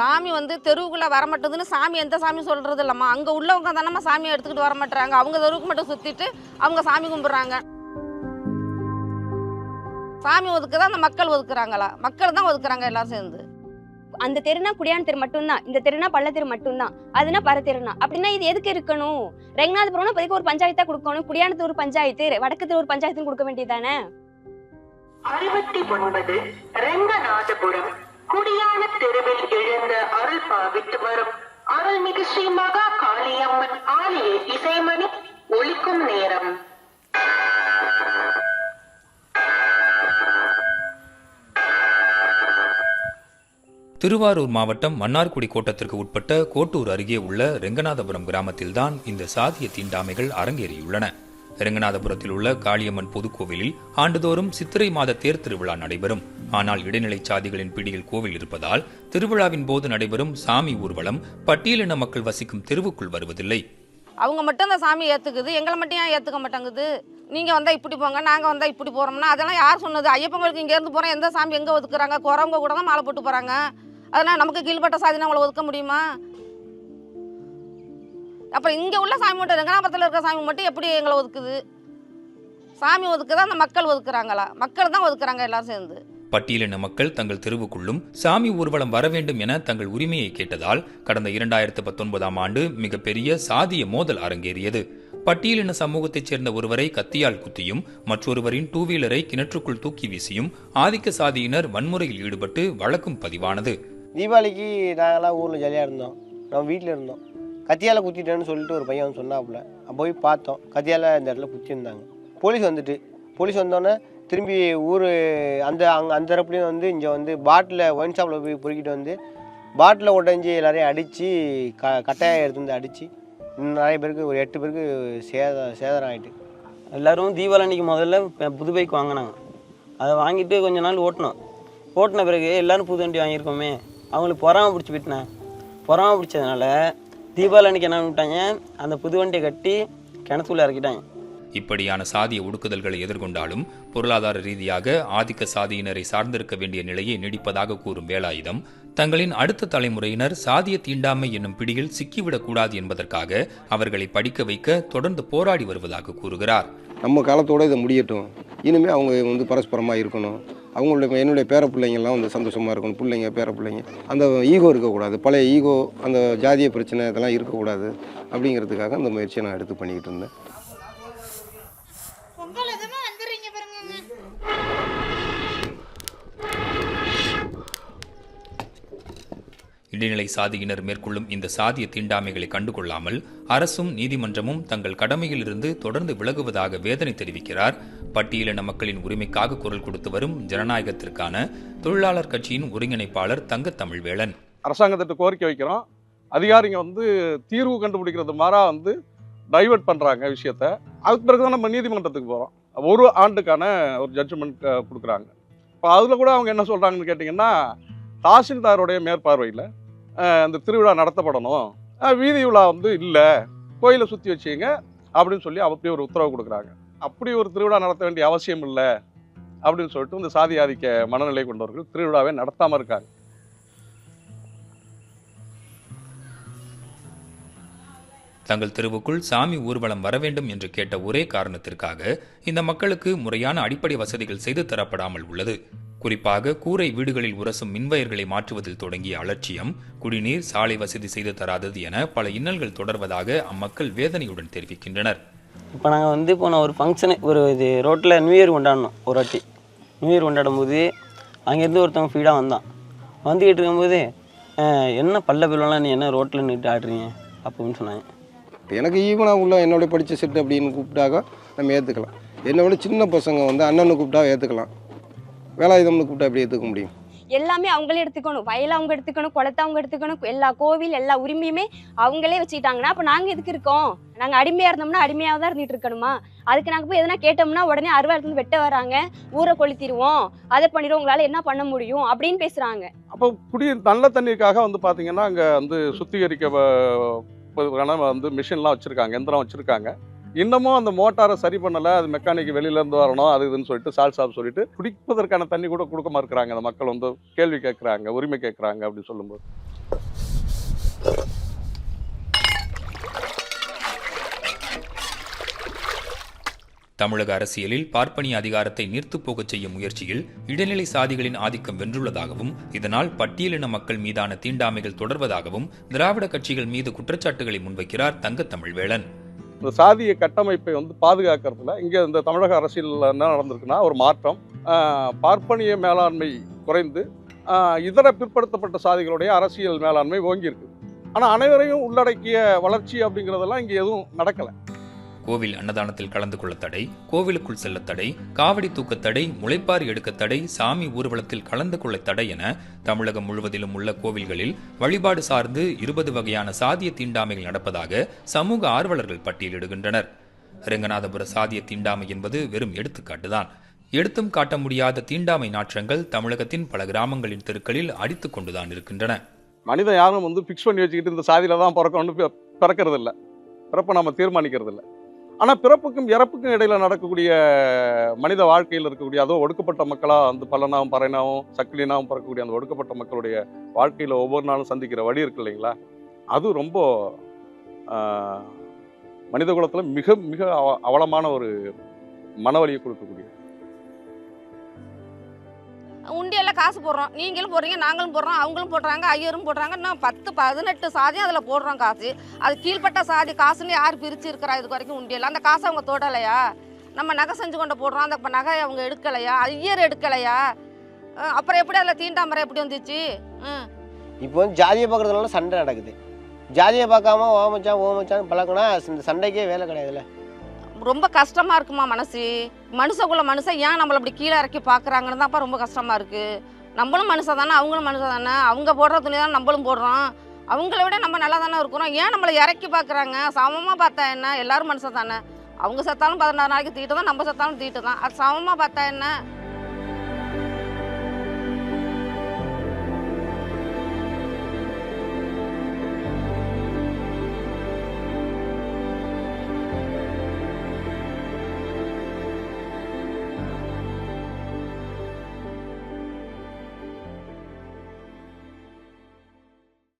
சாமி வந்து தெருவுக்குள்ளே வர மாட்டேதுன்னு சாமி எந்த சாமி சொல்கிறது இல்லைம்மா அங்கே உள்ளவங்க தானம்மா சாமியை எடுத்துக்கிட்டு வர மாட்டாங்க அவங்க தெருவுக்கு மட்டும் சுற்றிட்டு அவங்க சாமி கும்பிட்றாங்க. சாமி ஒதுக்குதா? அந்த மக்கள் ஒதுக்குறாங்களா? மக்கள் தான் ஒதுக்குறாங்க எல்லாரும் சேர்ந்து. அந்த தெருனா குடியான் தெரு மட்டும்தான். இந்த தெருனா பள்ள தெரு மட்டும்தான். அதுனா பர தெருனா? அப்படின்னா இது எதுக்கு இருக்கணும்? ரெங்கநாதபுரம்னா இப்போதைக்கு ஒரு பஞ்சாயத்தா கொடுக்கணும். குடியானத்து ஒரு பஞ்சாயத்து வடக்கு தெரு ஒரு பஞ்சாயத்துன்னு கொடுக்க வேண்டியதானே அறுபத்தி ஒன்பது ரெங்கநாதபுரம் குடியான தெருவில் எழுந்த அருள் பாவித்து வரும் அருள்மிகு ஸ்ரீ மகா காளியம்மன் ஆலய இசைமணி ஒழிக்கும் நேரம். திருவாரூர் மாவட்டம் மன்னார்குடி கோட்டத்திற்கு உட்பட்ட கோட்டூர் அருகே உள்ள ரெங்கநாதபுரம் கிராமத்தில்தான் இந்த சாதிய தீண்டாமைகள் அரங்கேறியுள்ளன. ரெங்கநாதபுரத்தில் உள்ள காளியம்மன் பொதுக்கோவிலில் ஆண்டுதோறும் சித்திரை மாத தேர் திருவிழா நடைபெறும். ஆனால் இடைநிலை சாதிகளின் பிடியில் கோவில் இருப்பதால் திருவிழாவின் போது நடைபெறும் சாமி ஊர்வலம் பட்டியலின மக்கள் வசிக்கும் தெருவுக்குள் வருவதில்லை. அவங்க மட்டும் அந்த சாமி ஏற்றுக்குது எங்களை மட்டும் ஏன் ஏற்றுக்க மாட்டேங்குது? நீங்கள் வந்தால் இப்படி போங்க நாங்கள் வந்தால் இப்படி போகிறோம்னா அதெல்லாம் யார் சொன்னது? ஐயப்பங்களுக்கு இங்கேருந்து போகிறோம் எந்த சாமி எங்கே ஒதுக்குறாங்க? குறவங்க கூட தான் மாலை போட்டு போகிறாங்க அதனால் நமக்கு கீழ்பட்ட சாதினா அவங்கள ஒதுக்க முடியுமா? அப்புறம் இங்கே உள்ள சாமி மட்டும் ரெங்கனாபுரத்தில் இருக்கிற சாமி மட்டும் எப்படி எங்களை ஒதுக்குது? சாமி ஒதுக்குதா அந்த மக்கள் ஒதுக்குறாங்களா? மக்கள் தான் ஒதுக்குறாங்க எல்லாரும் சேர்ந்து. பட்டியலின மக்கள் தங்கள் தெருவுக்குள்ளும் சாமி ஊர்வலம் வர வேண்டும் என தங்கள் உரிமையை கேட்டதால் கடந்த இரண்டாயிரத்து பத்தொன்பதாம் ஆண்டு மிகப்பெரிய சாதிய மோதல் அரங்கேறியது. பட்டியலின சமூகத்தைச் சேர்ந்த ஒருவரை கத்தியால் குத்தியும் மற்றொருவரின் டூ வீலரை கிணற்றுக்குள் தூக்கி வீசியும் ஆதிக்க சாதியினர் வன்முறையில் ஈடுபட்டு வழக்கும் பதிவானது. தீபாவளிக்கு நாங்களாம் ஊரில் ஜாலியாக இருந்தோம். நம்ம வீட்டில் இருந்தோம். கத்தியால் குத்திட்டேன்னு சொல்லிட்டு ஒரு பையன் சொன்னாப்புல. போய் பார்த்தோம். கத்தியால் இந்த இடத்துல குத்திருந்தாங்க போலீஸ் வந்துட்டு. போலீஸ் வந்தோடனே திரும்பி ஊர் அந்த அங்கே அந்த தரப்புலேயும் வந்து இங்கே வந்து பாட்டில் ஒயின் ஷாப்பில் போய் பொறுக்கிட்டு வந்து பாட்டில் உடஞ்சி எல்லாரையும் அடித்து க கட்டாயம் எடுத்து வந்து அடித்து நிறைய பேருக்கு ஒரு எட்டு பேருக்கு சேத சேதாரம் ஆகிட்டு எல்லாரும் தீபாவளி அன்றைக்கி முதல்ல புது பைக் வாங்கினாங்க. அதை வாங்கிட்டு கொஞ்ச நாள் ஓட்டினோம். ஓட்டின பிறகு எல்லாரும் புது வண்டி வாங்கியிருக்கோமே. அவங்களுக்கு பொறாம பிடிச்சி போயிட்டேன் பொறாமல் பிடிச்சதுனால தீபாவளி அன்னைக்கு என்ன பண்ணிட்டாங்க அந்த புது வண்டியை கட்டி கிணத்துக்குள்ள இறக்கிட்டாங்க. இப்படியான சாதிய ஒடுக்குதல்களை எதிர்கொண்டாலும் பொருளாதார ரீதியாக ஆதிக்க சாதியினரை சார்ந்திருக்க வேண்டிய நிலையை நீடிப்பதாக கூறும் வேலாயுதம் தங்களின் அடுத்த தலைமுறையினர் சாதிய தீண்டாமை என்னும் பிடியில் சிக்கிவிடக்கூடாது என்பதற்காக அவர்களை படிக்க வைக்க தொடர்ந்து போராடி வருவதாக கூறுகிறார். நம்ம காலத்தோட இதை முடியட்டும். இனிமேல் அவங்க வந்து பரஸ்பரமாக இருக்கணும். அவங்களுடைய என்னுடைய பேர பிள்ளைங்கள்லாம் வந்து சந்தோஷமாக இருக்கணும். பிள்ளைங்க பேர பிள்ளைங்க அந்த ஈகோ இருக்கக்கூடாது. பழைய ஈகோ அந்த ஜாதிய பிரச்சனை இதெல்லாம் இருக்கக்கூடாது. அப்படிங்கிறதுக்காக அந்த முயற்சியை நான் எடுத்து பண்ணிக்கிட்டு இருந்தேன். இடைநிலை சாதியினர் மேற்கொள்ளும் இந்த சாதிய தீண்டாமைகளை கண்டுகொள்ளாமல் அரசும் நீதிமன்றமும் தங்கள் கடமையிலிருந்து தொடர்ந்து விலகுவதாக வேதனை தெரிவிக்கிறார். பட்டியலின மக்களின் உரிமைக்காக குரல் கொடுத்து வரும் ஜனநாயகத்திற்கான தொழிலாளர் கட்சியின் ஒருங்கிணைப்பாளர் தங்க தமிழ்வேளன் அரசாங்கத்திட்ட கோரிக்கை வைக்கிறோம். அதிகாரிங்க வந்து தீர்வு கண்டுபிடிக்கிறது மாறா வந்து டைவர்ட் பண்ணுறாங்க விஷயத்த. அதுக்கு பிறகு தான் நம்ம நீதிமன்றத்துக்கு போகிறோம் ஒரு ஆண்டுக்கான ஒரு ஜட்ஜ்மெண்ட் கொடுக்குறாங்க. இப்போ அதில் கூட அவங்க என்ன சொல்கிறாங்கன்னு கேட்டிங்கன்னா தாசில்தாருடைய மேற்பார்வையில் அந்த திருவிழா நடத்தப்படணும். வீதி விழா வந்து இல்லை. கோயிலை சுற்றி வச்சுங்க அப்படின்னு சொல்லி அப்படி ஒரு உத்தரவு கொடுக்குறாங்க. அப்படி ஒரு திருவிழா நடத்த வேண்டிய அவசியம் இல்லை அப்படின்னு சொல்லிட்டு இந்த சாதி ஆதிக்க மனநிலை கொண்டவர்கள் திருவிழாவே நடத்தாமல் இருக்காங்க. தங்கள் தெருவுக்குள் சாமி ஊர்வலம் வர வேண்டும் என்று கேட்ட ஒரே காரணத்திற்காக இந்த மக்களுக்கு முறையான அடிப்படை வசதிகள் செய்து தரப்படாமல் உள்ளது. குறிப்பாக கூரை வீடுகளில் உரசும் மின்வயர்களை மாற்றுவதில் தொடங்கிய அலட்சியம் குடிநீர் சாலை வசதி செய்து தராதது என பல இன்னல்கள் தொடர்வதாக அம்மக்கள் வேதனையுடன் தெரிவிக்கின்றனர். இப்போ நாங்கள் வந்து போன ஒரு ஃபங்க்ஷனு ஒரு இது ரோட்டில் நியூ இயர் கொண்டாடினோம் ஒரு வாட்டி. நியூ இயர் கொண்டாடும் போது அங்கேருந்து ஒருத்தவங்க ஃபீடாக வந்தான். வந்துக்கிட்டு இருக்கும்போது "அஹ், என்ன பல்ல பிள்ளலாம் நீ என்ன ரோட்டில் நின்று ஆடுறீங்க? அப்படின்னு சொன்னாங்க. எனக்கு ஈவனாக உள்ள என்னோட படித்த செட் அப்படின்னு கூப்பிட்டாக்க நம்ம ஏற்றுக்கலாம் என்னை விட சின்ன பசங்க வந்து அண்ணனை கூப்பிட்டா ஏற்றுக்கலாம் வேலாயுதம்னு கூப்பிட்டா எப்படி ஏற்றுக்க முடியும்? எல்லாமே அவங்களே எடுத்துக்கணும். வயலை அவங்க எடுத்துக்கணும் குளத்தை அவங்க எடுத்துக்கணும் எல்லா கோவில் எல்லா உரிமையுமே அவங்களே வச்சுக்கிட்டாங்கன்னா அப்போ நாங்கள் எதுக்கு இருக்கோம்? நாங்கள் அடிமையாக இருந்தோம்னா அடிமையாக தான் இருந்துட்டு இருக்கணுமா? அதுக்கு நாங்கள் போய் எதனா கேட்டோம்னா உடனே அறுவா இடத்துல வெட்ட வராங்க. ஊரை கொளுத்திடுவோம். அதை பண்ணிடுவோம் உங்களால் என்ன பண்ண முடியும்? அப்படின்னு பேசுகிறாங்க அப்போ குடி நல்ல தண்ணீருக்காக வந்து பார்த்தீங்கன்னா அங்கே வந்து சுத்திகரிக்க வந்து மிஷின்லாம் வச்சுருக்காங்க எந்திரம் வச்சுருக்காங்க. இன்னமும் அந்த மோட்டாரை சரி பண்ணலை அது மெக்கானிக் வெளியிலேருந்து வரணும் அது இதுன்னு சொல்லிட்டு சால் சாப் சொல்லிட்டு குடிப்பதற்கான தண்ணி கூட கொடுக்க மறுக்கிறாங்க. அந்த மக்கள் வந்து கேள்வி கேட்குறாங்க உரிமை கேட்குறாங்க அப்படின்னு சொல்லும்போது. தமிழக அரசியலில் பார்ப்பனிய அதிகாரத்தை நீர்த்துப் போகச் செய்யும் முயற்சியில் இடைநிலை சாதிகளின் ஆதிக்கம் வென்றுள்ளதாகவும் இதனால் பட்டியலின மக்கள் மீதான தீண்டாமைகள் தொடர்வதாகவும் திராவிட கட்சிகள் மீது குற்றச்சாட்டுகளை முன்வைக்கிறார் தங்கத்தமிழ்வேளன் இந்த சாதிய கட்டமைப்பை வந்து பாதுகாக்கிறதுல இங்கே இந்த தமிழக அரசியலில் என்ன நடந்திருக்குன்னா ஒரு மாற்றம் பார்ப்பனிய மேலாண்மை குறைந்து இதர பிற்படுத்தப்பட்ட சாதிகளுடைய அரசியல் மேலாண்மை ஓங்கியிருக்கு. ஆனால் அனைவரையும் உள்ளடக்கிய வளர்ச்சி அப்படிங்கிறதெல்லாம் இங்கே எதுவும் நடக்கலை. கோவில் அன்னதானத்தில் கலந்து கொள்ள தடை கோவிலுக்குள் செல்ல தடை காவடி தூக்க தடை முளைப்பாரி எடுக்க தடை சாமி ஊர்வலத்தில் கலந்து கொள்ள தடை என தமிழகம் முழுவதிலும் உள்ள கோவில்களில் வழிபாடு சார்ந்து இருபது வகையான சாதிய தீண்டாமைகள் நடப்பதாக சமூக ஆர்வலர்கள் பட்டியலிடுகின்றனர். ரெங்கநாதபுர சாதிய தீண்டாமை என்பது வெறும் எடுத்துக்காட்டுதான். எடுத்தும் காட்ட முடியாத தீண்டாமை நாற்றங்கள் தமிழகத்தின் பல கிராமங்களின் தெருக்களில் அடித்துக் கொண்டுதான் இருக்கின்றன. மனிதன் யாரும் வந்து ஃபிக்ஸ் பண்ணி வச்சுக்கிட்டு இந்த சாதியில தான் பிறக்கணும்னு பிறக்கிறது இல்லை பிறப்ப நம்ம தீர்மானிக்கிறது இல்லை ஆனால் பிறப்புக்கும் இறப்புக்கும் இடையில நடக்கக்கூடிய மனித வாழ்க்கையில் இருக்கக்கூடிய அதோ ஒடுக்கப்பட்ட மக்களாக அந்த பல்லனாவும் பறையனாவும் சக்கிலினாவும் பறக்கக்கூடிய அந்த ஒடுக்கப்பட்ட மக்களுடைய வாழ்க்கையில் ஒவ்வொரு நாளும் சந்திக்கிற வழி இருக்கு இல்லைங்களா? அது ரொம்ப மனித குலத்தில் மிக மிக அவ- அவலமான ஒரு மனவலியை கொடுக்கக்கூடிய உண்டியெல்லாம் காசு போடுறோம். நீங்களும் போடுறீங்க நாங்களும் போடுறோம் அவங்களும் போடுறாங்க ஐயரும் போடுறாங்க. இன்னும் பத்து பதினெட்டு சாதியும் அதில் போடுறோம் காசு. அது கீழ்ப்பட்ட சாதி காசுன்னு யார் பிரிச்சு இருக்கிறா இது வரைக்கும் உண்டியல் அந்த காசு அவங்க தொடலையா? நம்ம நகை செஞ்சு கொண்டு போடுறோம் அந்த நகை அவங்க எடுக்கலையா? ஐயர் எடுக்கலையா? அப்புறம் எப்படி அதில் தீண்டாமரை எப்படி வந்துச்சு? ம் இப்போ வந்து ஜாதியை பார்க்குறதுனால சண்டை நடக்குது. ஜாதியை பார்க்காம ஓமச்சான் ஓமச்சான்னு பழக்கினா இந்த சண்டைக்கே வேலை கிடையாதுல்ல? ரொம்ப கஷ்டமா இருக்குமா மனசு? மனுஷக்குள்ள மனுஷன் ஏன் நம்மளை அப்படி கீழே இறக்கி பார்க்குறாங்கன்னு தான்ப்பா ரொம்ப கஷ்டமா இருக்கு. நம்மளும் மனுஷன் தானே அவங்களும் மனுஷன் தானே. அவங்க போடுற துணி தான் நம்மளும் போடுறோம். அவங்கள விட நம்ம நல்லா தானே இருக்கிறோம். ஏன் நம்மளை இறக்கி பார்க்குறாங்க சமமாக பார்த்தா என்ன? எல்லாரும் மனுஷன் தானே. அவங்க செத்தாலும் பதினாறு நாளைக்கு தீட்டு தான் நம்ம செத்தாலும் தீட்டு தான். அது சமமாக பார்த்தா என்ன?